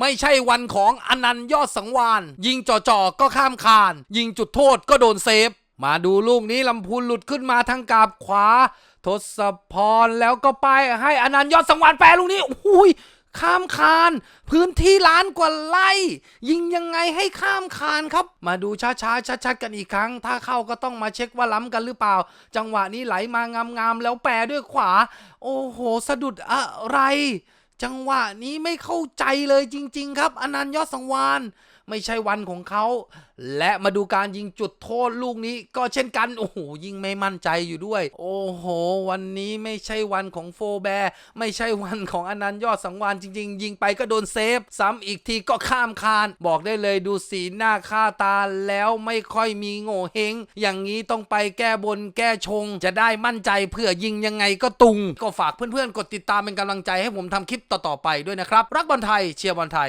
ไม่ใช่วันของอนันต์ยอดสังวานยิงจ่อๆก็ข้ามคาน ยิงจุดโทษก็โดนเซฟ มาดูลูกนี้ลำพูนหลุดขึ้นมาทางกาบขวา ทศพรแล้วก็ไปให้อนันต์ยอดสังวานแปรลูกนี้อุ้ยข้ามคาน พื้นที่ล้านกว่าไร่ยิงยังไงให้ข้ามคานครับ มาดูช้าๆชัดๆกันอีกครั้ง ถ้าเข้าก็ต้องมาเช็คว่าล้ำกันหรือเปล่า จังหวะนี้ไหลมางามๆแล้วแปรด้วยขวา โอ้โห สะดุดอะไร จังหวะนี้ไม่เข้าใจเลยจริง ๆ ครับ อนันต์ยอดสังวาน ไม่ใช่วันของเขา และมาดูการยิงจุดโทษลูกนี้ก็เช่นกัน โอ้โห ยิงไม่มั่นใจอยู่ด้วย โอ้โห วันนี้ไม่ใช่วันของโฟแบร์ ไม่ใช่วันของอนันต์ยอดสังวานจริง ๆ ยิงไปก็โดนเซฟ ซ้ำอีกทีก็ข้ามคาน บอกได้เลยดูสีหน้าค่าตาแล้วไม่ค่อยมีโง่เฮง อย่างนี้ต้องไปแก้บนแก้ชง จะได้มั่นใจเพื่อยิงยังไงก็ตุง ก็ฝากเพื่อนๆ กดติดตามเป็นกำลังใจให้ผมทำคลิปต่อๆไปด้วยนะครับ รักบอลไทยเชียร์บอลไทย